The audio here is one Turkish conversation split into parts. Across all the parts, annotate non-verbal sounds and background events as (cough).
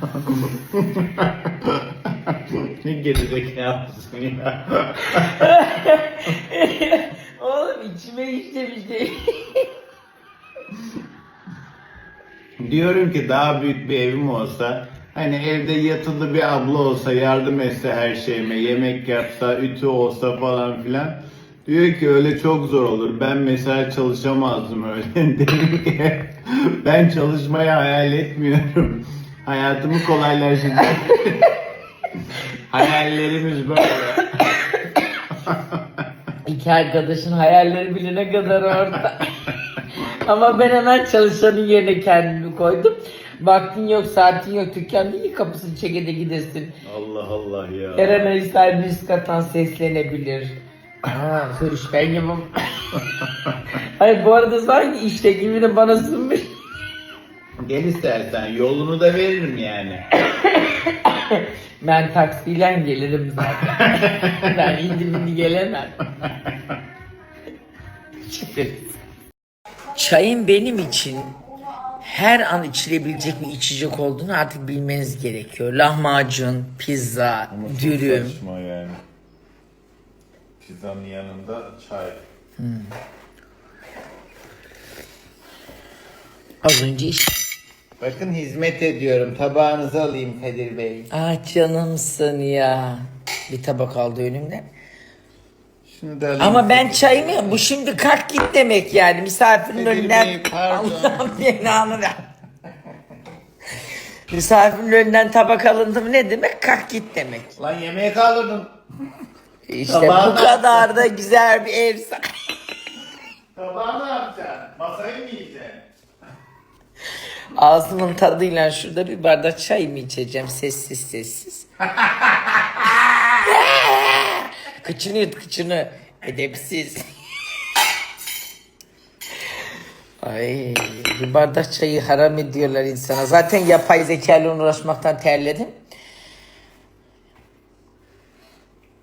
(laughs) ne gerizekalısın ya. (laughs) Oğlum içime işlemiş (laughs) değil. Diyorum ki daha büyük bir evim olsa hani evde yatılı bir abla olsa yardım etse her şeyime yemek yapsa ütü olsa falan filan diyor ki öyle çok zor olur ben mesela çalışamazdım öyle dedim ki ben çalışmayı hayal etmiyorum hayatımı kolaylaştıracak (laughs) hayallerimiz böyle İki arkadaşın hayalleri bile ne kadar orada. Ama ben hemen çalışanın yerine kendimi koydum. Vaktin yok, saatin yok, dükkanın iyi kapısını çeke de gidesin. Allah Allah ya Her an ister üst kattan seslenebilir. Aa, söz ben yapamam. (laughs) Hayır bu arada sanki işte gibi de bana sunmuş. Gel istersen yolunu da veririm yani (coughs) Ben taksiyle gelirim zaten. (laughs) ben indi bindi gelemem. Çayın benim için her an içilebilecek bir içecek olduğunu artık bilmeniz gerekiyor. Lahmacun, pizza, dürüm. Saçma yani. Pizzanın yanında çay. Az önce işte. Bakın hizmet ediyorum. Tabağınızı alayım Kadir Bey. Ah canımsın ya. Bir tabak aldı önümden. Şunu da alayım. Ama ben çayımı bu şimdi kalk git demek yani misafirin Kadir önünden Bey, pardon. Allah'ım belanı ver. Misafirin önünden tabak alındı mı ne demek? Kalk git demek. Lan yemeğe kaldırdım. İşte Tabağı bu da- kadar da güzel bir ev sahibi. Tabağı ne yapacaksın? Masayı mı yiyeceksin? Ağzımın tadıyla şurada bir bardak çay mı içeceğim sessiz sessiz. (laughs) kıçını yut kıçını. Edepsiz. Ay bir bardak çayı haram ediyorlar insana. Zaten yapay zeka ile uğraşmaktan terledim.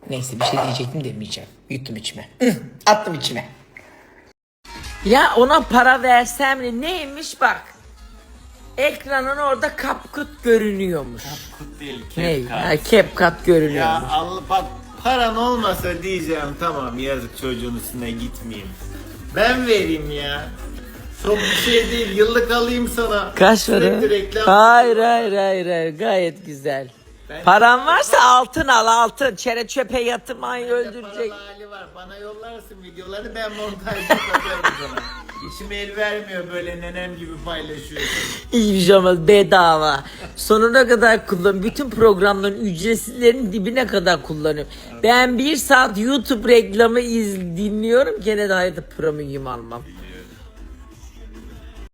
Neyse bir şey diyecektim demeyeceğim. Yuttum içime. (clears throat) Attım içime. Ya ona para versem neymiş bak. Ekranın orada kapkut görünüyormuş. Kut değil, Ne? Ha, CapCut görünüyor. Ya Allah bak paran olmasa diyeceğim tamam yazık çocuğun üstüne gitmeyeyim. Ben vereyim ya. Çok bir şey değil yıllık alayım sana. Kaç Sürekli para? reklam. Hayır hayır hayır hayır gayet güzel. Ben- Paran varsa altın al altın. Çere çöpe yatırmayı öldürecek. paralı hali var. Bana yollarsın videoları ben montajda atarım sana. İçim el vermiyor böyle nenem gibi paylaşıyorsun. Hiçbir şey olmaz bedava. Sonuna kadar kullan. Bütün programların ücretsizlerin dibine kadar kullanıyorum. Ben bir saat YouTube reklamı iz dinliyorum. Gene de hayatı premium almam.